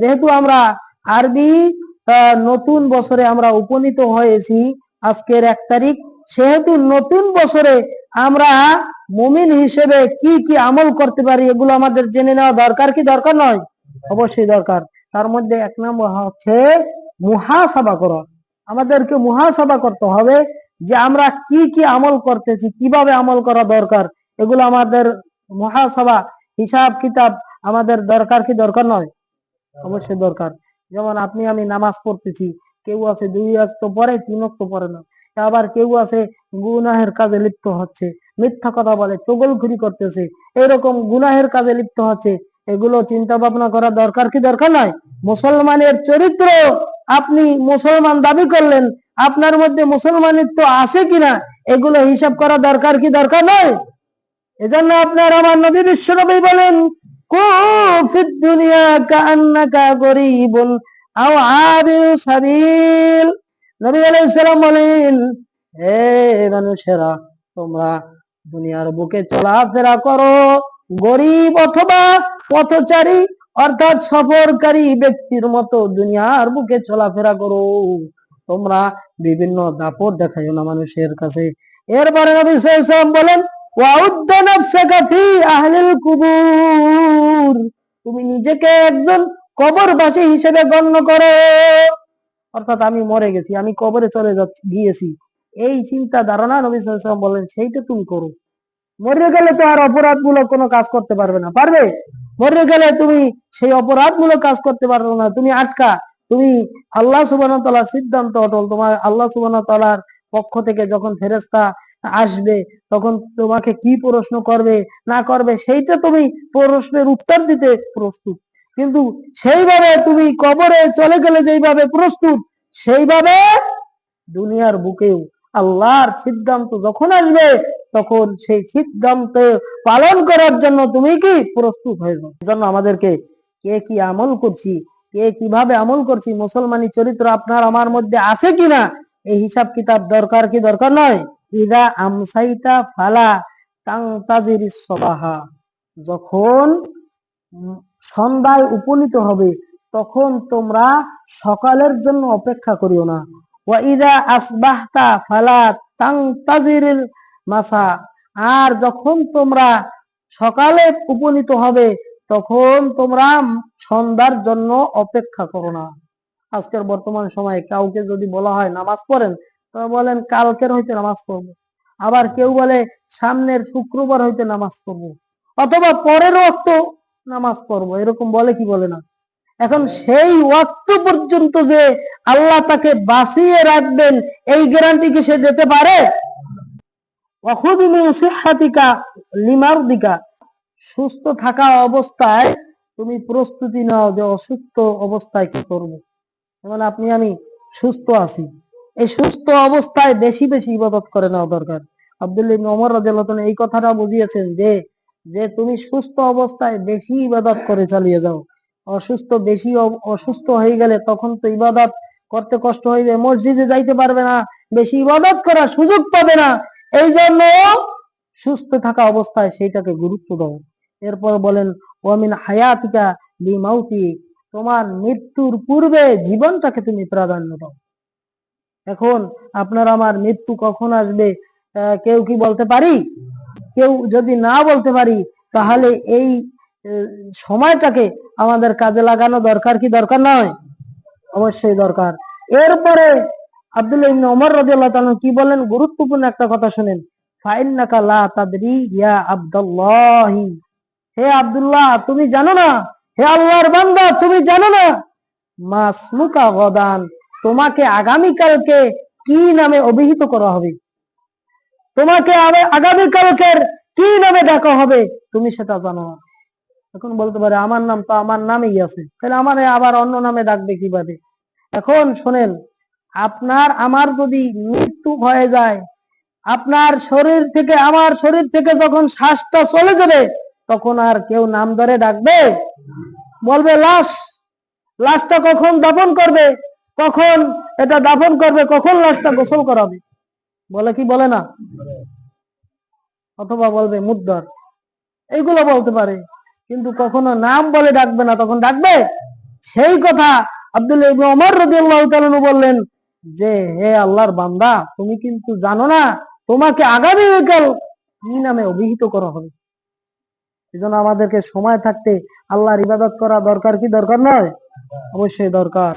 যেহেতু আমরা আরবি নতুন বছরে আমরা উপনীত হয়েছি, আজকের এক তারিখ, সেহেতু নতুন বছরে আমরা মুমিন হিসেবে কি কি আমল করতে পারি, এগুলো আমাদের জেনে নেওয়া দরকার কি দরকার নয়? অবশ্যই দরকার। তার মধ্যে এক নম্বর হচ্ছে মুহাসাবা করা। আমাদেরকে মুহাসাবা করতে হবে যে আমরা কি কি আমল করতেছি, কীভাবে আমল করা দরকার, এগুলো আমাদের মহাসভা হিসাব, কিতাব আমাদের দরকার কি দরকার নয়? অবশ্যই দরকার। যেমন আপনি, আমি নামাজ পড়তেছি, কেউ আছে দুই অক্ত পরে তিন অক্ত পরে না। আবার কেউ আছে গুনাহের কাজে লিপ্ত হচ্ছে, মিথ্যা কথা বলে চগলখুরি করতেছে এরকম গুনাহের কাজে লিপ্ত হচ্ছে, এগুলো চিন্তা ভাবনা করা দরকার কি দরকার নয় মুসলমানের চরিত্র আপনি মুসলমান দাবি করলেন, আপনার মধ্যে মুসলমানিত্ব আছে কিনা, এগুলো হিসাব করা দরকার কি দরকার নয় এজন্য আপনার আমার নবী বিশ্ব নবী বলেন তোমরা দুনিয়ার বুকে চলাফেরা করো। গরিব অথবা পথচারী, অর্থাৎ সফরকারী ব্যক্তির মতো দুনিয়ার বুকে চলাফেরা করো। তোমরা বিভিন্ন দাপট দেখাইও না মানুষের কাছে। এরপরে বলেন ওয়াউদ্দ নাফসাকা ফি আহলিল কুবুর। তুমি নিজেকে একজন কবরবাসী হিসেবে গণ্য করো। অর্থাৎ আমি মরে গেছি, আমি কবরে চলে যাচ্ছি, গিয়েছি। এই চিন্তা ধারণা নবী সাল্লাল্লাহু বলেন সেইটা তুমি করো। মরে গেলে তো আর অপরাধমূলক কোনো কাজ করতে পারবে না, পারবে? মরে গেলে তুমি সেই অপরাধমূলক কাজ করতে পারবে না। তুমি আটকা, তুমি আল্লাহ সুবহানাহু ওয়া সিদ্ধান্ত অটল। তোমার আল্লাহ সুবহানাহু ওয়া তাআলার পক্ষ থেকে যখন ফেরেশতা আসবে তখন তোমাকে কি প্রশ্ন করবে, না করবে, সেইটা তুমি প্রশ্নের উত্তর দিতে প্রস্তুত। কিন্তু সেইভাবে তুমি কবরে চলে গেলে যেইভাবে প্রস্তুত, সেইভাবে দুনিয়ার বুকেও আল্লাহর সিদ্ধান্ত যখন আসবে, তখন সেই সিদ্ধান্ত পালন করার জন্য তুমি কি প্রস্তুত হয়ে যাও জন্য আমাদেরকে কে কি আমল করছি, কে কীভাবে আমল করছি, মুসলমানি চরিত্র আপনার আমার মধ্যে আছে কিনা, এই হিসাব কিতাব দরকার কি দরকার নয়? ইদা আমসাইতা ফালা তাংতাজির সবাহা। যখন সন্ধ্যায় উপনীত হবে, তখন তোমরা সকালের জন্য অপেক্ষা করিও না। ইদা আসবাহতা ফালা তাংতাজির মাসা। আর যখন তোমরা সকালে উপনীত হবে, তখন তোমরা সন্ধ্যার জন্য অপেক্ষা করো না। আজকের বর্তমান সময়ে কাউকে যদি বলা হয় নামাজ পড়েন তো বলেন কালকের হইতে নামাজ পড়ব। আবার কেউ বলে সামনের শুক্রবার হইতে নামাজ পড়ব। অথবা পরের ওয়াক্ত নামাজ পড়ব। এরকম বলে কি বলে না? এখন সেই ওয়াক্ত পর্যন্ত যে আল্লাহ তাকে বাঁচিয়ে রাখবেন, এই গ্যারান্টি কি সে দিতে পারে? সুস্থ থাকা অবস্থায় তুমি প্রস্তুতি নাও যে অসুস্থ অবস্থায় কি করব। যেমন আপনি, আমি সুস্থ আছি। এই সুস্থ অবস্থায় বেশি বেশি ইবাদত করে নেওয়া দরকার। ইবনে ওমর তাআলা এই কথাটা বুঝিয়েছেন যে যে তুমি সুস্থ অবস্থায় বেশি ইবাদত করে চালিয়ে যাও, অসুস্থ বেশি অসুস্থ হয়ে গেলে তখন তো ইবাদত করতে কষ্ট হইবে, মসজিদে যাইতে পারবে না, বেশি ইবাদত করার সুযোগ পাবে না এই জন্য সুস্থ থাকা অবস্থায় সেইটাকে গুরুত্ব দাও। এরপর বলেন, ওয়ামিন হায়াতিকা লিমাউতি তোমার মৃত্যুর পূর্বে জীবনটাকে তুমি প্রাধান্য দাও। এখন আপনার আমার মৃত্যু কখন আসবে কেউ কি বলতে পারি? কেউ যদি না বলতে পারি, তাহলে এই সময়টাকে আমাদের কাজে লাগানো দরকার কি দরকার নয়? অবশ্যই দরকার। এরপরে ওমর কি বলেন? গুরুত্বপূর্ণ একটা কথা শুনেন। হে আব্দুল্লাহ, তুমি জানো না? হে আল্লাহর বান্দা, তুমি জানো না? মাসমুকা গদান। তোমাকে আগামীকালকে কি নামে অভিহিত করা হবে? তোমাকে আগামীকালকের কি নামে ডাকা হবে? তুমি সেটা জানো না। এখন বলতে পারে, আমার নাম তো আমার নামেই আছে। তাহলে আমার আবার অন্য নামে ডাকবে কীভাবে? এখন শোনেন, আপনার আমার যদি মৃত্যু হয়ে যায়, আপনার শরীর থেকে, আমার শরীর থেকে যখন শ্বাসটা চলে যাবে, তখন আর কেউ নাম ধরে ডাকবে? বলবে, লাশ, লাশটা কখন দাফন করবে? কখন এটা দাফন করবে, কখন লাশটা গোসল করাবে? বলে কি বলে না? অথবা বলবে মুদ্দার। এইগুলো বলতে পারে, কিন্তু কখনো নাম বলে ডাকবে না। তখন ডাকবে? সেই কথা আব্দুল ওমর রাদিয়াল্লাহু বললেন যে, হে আল্লাহর বান্দা, তুমি কিন্তু জানো না, তোমাকে আগামী বিকাল কি নামে অভিহিত করা হবে? এজন্য আমাদেরকে সময় থাকতে আল্লাহর ইবাদত করা দরকার কি দরকার নয়? অবশ্যই দরকার।